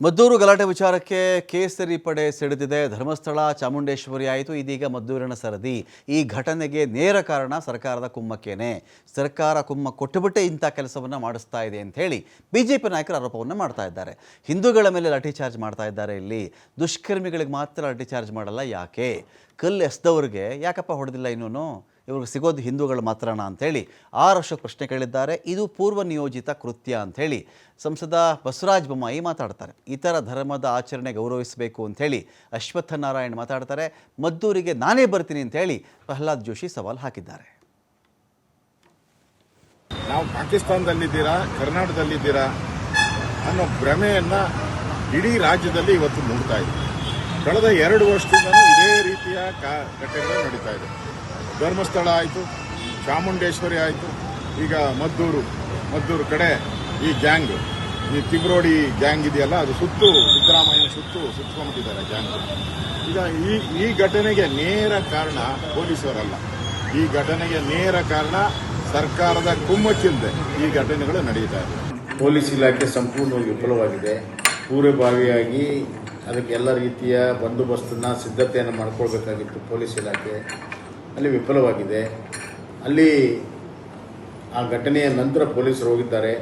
ಮದ್ದೂರು ಗಲಾಟೆ ವಿಚಾರಕ್ಕೆ ಕೇಸರಿ ಪಡೆ ಸಿಡಿದಿದೆ. ಧರ್ಮಸ್ಥಳ, ಚಾಮುಂಡೇಶ್ವರಿ ಆಯಿತು. ಇದೀಗ ಮದ್ದೂರಿನ ಸರದಿ. ಈ ಘಟನೆಗೆ ನೇರ ಕಾರಣ ಸರ್ಕಾರದ ಕುಮ್ಮಕ್ಕೇನೆ. ಸರ್ಕಾರ ಕುಮ್ಮ ಕೊಟ್ಟುಬಿಟ್ಟೆ ಇಂಥ ಕೆಲಸವನ್ನು ಮಾಡಿಸ್ತಾ ಇದೆ ಅಂತ ಬಿ ಜೆ ಪಿ ನಾಯಕರು ಆರೋಪವನ್ನು ಮಾಡ್ತಾ ಇದ್ದಾರೆ. ಹಿಂದೂಗಳ ಮೇಲೆ ಲಾಠಿ ಚಾರ್ಜ್ ಮಾಡ್ತಾ ಇದ್ದಾರೆ ಇಲ್ಲಿ. ದುಷ್ಕರ್ಮಿಗಳಿಗೆ ಮಾತ್ರ ಲಾಠಿ ಚಾರ್ಜ್ ಮಾಡಲ್ಲ ಯಾಕೆ? ಕಲ್ಲು ಎಸ್ದವ್ರಿಗೆ ಯಾಕಪ್ಪ ಹೊಡೆದಿಲ್ಲ ಇನ್ನೂ ಇವ್ರಿಗೆ ಸಿಗೋದು ಹಿಂದೂಗಳು ಮಾತ್ರನಾ ಅಂಥೇಳಿ ಆರು ಅಶೋಕ್ ಪ್ರಶ್ನೆ ಕೇಳಿದ್ದಾರೆ. ಇದು ಪೂರ್ವ ನಿಯೋಜಿತ ಕೃತ್ಯ ಅಂಥೇಳಿ ಸಂಸದ ಬಸವರಾಜ ಬೊಮ್ಮಾಯಿ ಮಾತಾಡ್ತಾರೆ. ಇತರ ಧರ್ಮದ ಆಚರಣೆ ಗೌರವಿಸಬೇಕು ಅಂಥೇಳಿ ಅಶ್ವತ್ಥ ನಾರಾಯಣ್ ಮಾತಾಡ್ತಾರೆ. ಮದ್ದೂರಿಗೆ ನಾನೇ ಬರ್ತೀನಿ ಅಂಥೇಳಿ ಪ್ರಹ್ಲಾದ್ ಜೋಶಿ ಸವಾಲ್ ಹಾಕಿದ್ದಾರೆ. ನಾವು ಪಾಕಿಸ್ತಾನದಲ್ಲಿದ್ದೀರಾ, ಕರ್ನಾಟಕದಲ್ಲಿದ್ದೀರಾ ಅನ್ನೋ ಭ್ರಮೆಯನ್ನು ಇಡೀ ರಾಜ್ಯದಲ್ಲಿ ಇವತ್ತು ಮೂಡ್ತಾ ಇದೆ. ಕಳೆದ ಎರಡು ವರ್ಷದಿಂದ ಇದೇ ರೀತಿಯ ಘಟನೆಗಳು ನಡೀತಾ ಇದೆ. ಧರ್ಮಸ್ಥಳ ಆಯಿತು ಚಾಮುಂಡೇಶ್ವರಿ ಆಯಿತು, ಈಗ ಮದ್ದೂರು ಮದ್ದೂರು ಕಡೆ ಈ ಗ್ಯಾಂಗ್, ಈ ತಿಬ್ರೋಡಿ ಗ್ಯಾಂಗ್ ಇದೆಯಲ್ಲ, ಅದು ಸುತ್ತು, ಸಿದ್ದರಾಮಯ್ಯ ಸುತ್ತು ಸುತ್ತಕೊಂಡಿದ್ದಾರೆ ಗ್ಯಾಂಗ್. ಈಗ ಈ ಈ ಘಟನೆಗೆ ನೇರ ಕಾರಣ ಪೊಲೀಸರಲ್ಲ. ಈ ಘಟನೆಗೆ ನೇರ ಕಾರಣ ಸರ್ಕಾರದ ಕುಮ್ಮಕ್ಕಿಲ್ಲದೆ ಈ ಘಟನೆಗಳು ನಡೀತಾ ಇದೆ. ಪೊಲೀಸ್ ಇಲಾಖೆ ಸಂಪೂರ್ಣವಾಗಿ ವಿಫಲವಾಗಿದೆ. ಪೂರ್ವಭಾವಿಯಾಗಿ ಅದಕ್ಕೆ ಎಲ್ಲ ರೀತಿಯ ಬಂದೋಬಸ್ತನ್ನು, ಸಿದ್ಧತೆಯನ್ನು ಮಾಡಿಕೊಳ್ಬೇಕಾಗಿತ್ತು ಪೊಲೀಸ್ ಇಲಾಖೆ. ಅಲ್ಲಿ ವಿಫಲವಾಗಿದೆ. ಅಲ್ಲಿ ಆ ಘಟನೆಯ ನಂತರ ಪೊಲೀಸರು ಹೋಗಿದ್ದಾರೆ.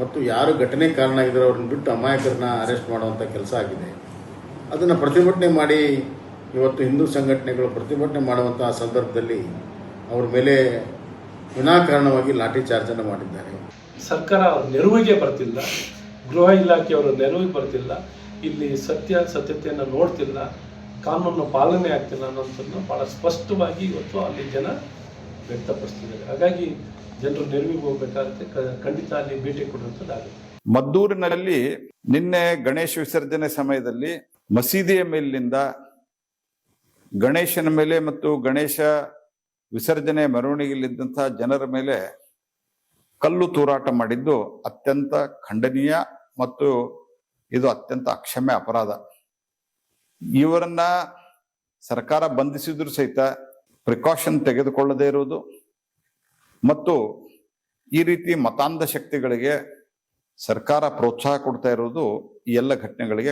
ಮತ್ತು ಯಾರು ಘಟನೆ ಕಾರಣ ಆಗಿದ್ದಾರೆ ಅವ್ರನ್ನ ಬಿಟ್ಟು ಅಮಾಯಕರನ್ನ ಅರೆಸ್ಟ್ ಮಾಡುವಂಥ ಕೆಲಸ ಆಗಿದೆ. ಅದನ್ನು ಪ್ರತಿಭಟನೆ ಮಾಡಿ ಇವತ್ತು ಹಿಂದೂ ಸಂಘಟನೆಗಳು ಪ್ರತಿಭಟನೆ ಮಾಡುವಂಥ ಸಂದರ್ಭದಲ್ಲಿ ಅವ್ರ ಮೇಲೆ ವಿನಾಕಾರಣವಾಗಿ ಲಾಠಿ ಚಾರ್ಜನ್ನು ಮಾಡಿದ್ದಾರೆ. ಸರ್ಕಾರ ಅವ್ರ ನೆರವಿಗೆ ಬರ್ತಿಲ್ಲ. ಗೃಹ ಇಲಾಖೆಯವರ ನೆರವಿಗೆ ಬರ್ತಿಲ್ಲ. ಇಲ್ಲಿ ಸತ್ಯ, ಸತ್ಯತೆಯನ್ನು ನೋಡ್ತಿಲ್ಲ. ಕಾನೂನು ಪಾಲನೆ ಆಗ್ತಿಲ್ಲ ಅನ್ನೋಂಥದ್ದು ಭಾಳ ಸ್ಪಷ್ಟವಾಗಿ ಇವತ್ತು ಅಲ್ಲಿ ಜನ ವ್ಯಕ್ತಪಡಿಸ್ತಿದ್ದಾರೆ. ಹಾಗಾಗಿ ಜನರು ನೆರವಿಗೆ ಹೋಗ್ಬೇಕಾಗುತ್ತೆ. ಖಂಡಿತ ಅಲ್ಲಿ ಭೇಟಿ ಕೊಡುವಂಥದ್ದಾಗುತ್ತೆ ಮದ್ದೂರಿನಲ್ಲಿ ನಿನ್ನೆ ಗಣೇಶ ವಿಸರ್ಜನೆ ಸಮಯದಲ್ಲಿ ಮಸೀದಿಯ ಮೇಲಿನಿಂದ ಗಣೇಶನ ಮೇಲೆ ಮತ್ತು ಗಣೇಶ ವಿಸರ್ಜನೆ ಮೆರವಣಿಗೆಯಲ್ಲಿದ್ದಂಥ ಜನರ ಮೇಲೆ ಕಲ್ಲು ತೂರಾಟ ಮಾಡಿದ್ದು ಅತ್ಯಂತ ಖಂಡನೀಯ ಮತ್ತು ಇದು ಅತ್ಯಂತ ಅಕ್ಷಮ್ಯ ಅಪರಾಧ. ಇವರನ್ನ ಸರ್ಕಾರ ಬಂಧಿಸಿದ್ರು ಸಹಿತ ಪ್ರಿಕಾಷನ್ ತೆಗೆದುಕೊಳ್ಳದೇ ಇರುವುದು ಮತ್ತು ಈ ರೀತಿ ಮತಾಂಧ ಶಕ್ತಿಗಳಿಗೆ ಸರ್ಕಾರ ಪ್ರೋತ್ಸಾಹ ಕೊಡ್ತಾ ಇರೋದು ಈ ಎಲ್ಲ ಘಟನೆಗಳಿಗೆ